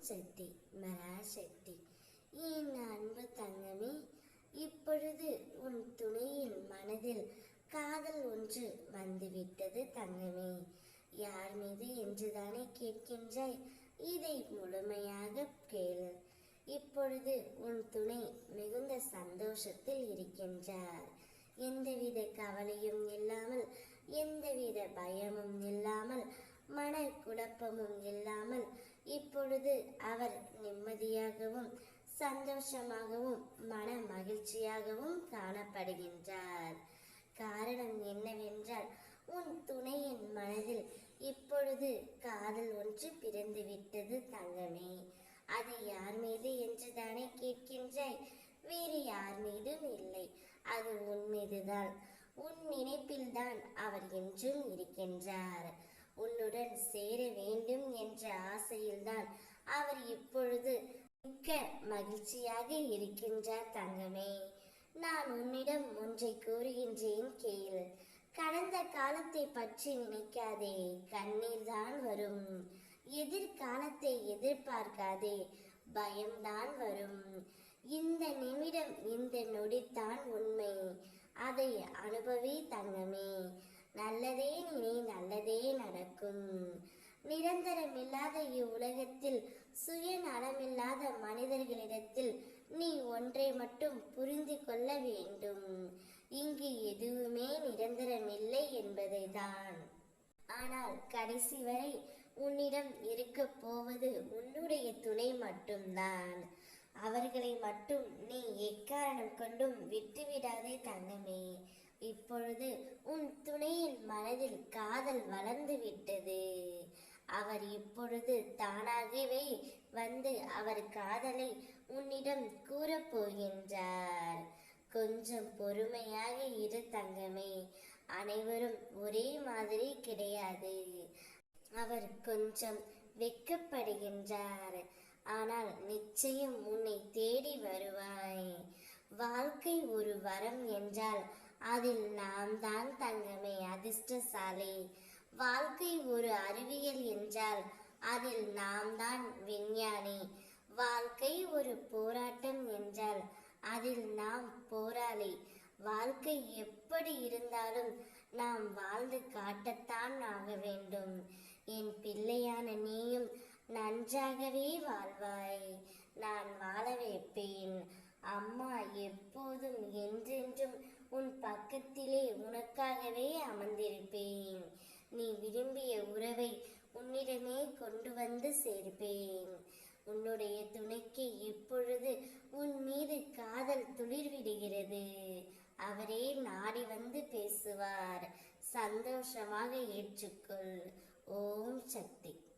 செட்டி மரா செட்டி. என் அன்பு தங்கமே இப்பொழுது உன் துணையின் மனதில் காதல் ஒன்று வந்துவிட்டது தங்கமே. யார் மீது என்றுதானே கேட்கின்றாய்? இதை முழுமையாக கேளு. இப்பொழுது உன் துணை மிகுந்த சந்தோஷத்தில் இருக்கின்றார். எந்தவித கவலையும் இல்லாமல் எந்தவித பயமும் இல்லாமல் மன குழப்பமும் இல்லாமல் இப்பொழுது அவர் நிம்மதியாகவும் சந்தோஷமாகவும் மன மகிழ்ச்சியாகவும் காணப்படுகின்றார். காரணம் என்னவென்றால் உன் துணையின் மனதில் இப்பொழுது காதல் ஒன்று பிறந்து விட்டது தங்கமே. அது யார் மீது என்று தானே கேட்கின்றாய். வேறு யார் மீதும் இல்லை. அது உன் மீதுதான். உன் நினைப்பில்தான் அவர் என்றும் இருக்கின்றார். உன்னுடன் சேர வேண்டும் என்ற ஆசையில்தான் அவர் இப்பொழுது மிக்க மகிழ்ச்சியாக இருக்கின்றார் தங்கமே. நான் உன்னிடம் ஒன்றை கூறுகின்றேன் கேள். கடந்த காலத்தை பற்றி நினைக்காதே. கண்ணீர் தான் வரும். எதிர்காலத்தை எதிர்பார்க்காதே. பயம்தான் வரும். இந்த நிமிடம் இந்த நொடித்தான் உண்மை. அதை அனுபவி தங்கமே. நல்ல நிரந்தரமில்லாத இவ்வுலகத்தில் சுய நலமில்லாத மனிதர்களிடத்தில் நீ ஒன்றை மட்டும் புரிந்து கொள்ள வேண்டும். இங்கு எதுவுமே நிரந்தரமில்லை என்பதை தான் ஆனால் கடைசி வரை உன்னிடம் இருக்க போவது உன்னுடைய துணை மட்டும்தான். அவர்களை மட்டும் நீ எக்காரணம் கொண்டும் விட்டுவிடாதே தங்கமே. இப்பொழுது உன் துணையின் மனதில் காதல் வளர்ந்து விட்டது அவர் இப்பொழுது தானாகவே வந்து அவர் காதலை உன்னிடம் கூற போகின்றார். கொஞ்சம் பொறுமையாக இரு தங்கமே. அனைவரும் ஒரே மாதிரி கிடையாது. அவர் கொஞ்சம் வெட்கப்படுகின்றார் ஆனால் நிச்சயம் உன்னை தேடி வருவாய். வாழ்க்கை ஒரு வரம் என்றால் அதில் நாம் தான் தங்கமே அதிர்ஷ்டசாலி. வாழ்க்கை ஒரு அறிவியல் என்றால் அதில் நாம் தான் விஞ்ஞானி. வாழ்க்கை ஒரு போராட்டம் என்றால் அதில் நாம் போராளி. வாழ்க்கை எப்படி இருந்தாலும் நாம் வாழ்ந்து காட்டத்தான் ஆக வேண்டும். என் பிள்ளையான நீயும் நன்றாகவே வாழ்வாய். நான் வாழ வைப்பேன். அம்மா எப்போதும் என்றென்றும் உன் பக்கத்திலே உனக்காகவே அமர்ந்திருப்பேன். நீ விரும்பிய உறவை உன்னிடமே கொண்டு வந்து சேர்ப்பேன். உன்னுடைய துணைக்கு இப்பொழுது உன் மீது காதல் துளிர்விடுகிறது. அவரே நாடி வந்து பேசுவார். சந்தோஷமாக ஏற்றுக்கொள். ஓம் சக்தி.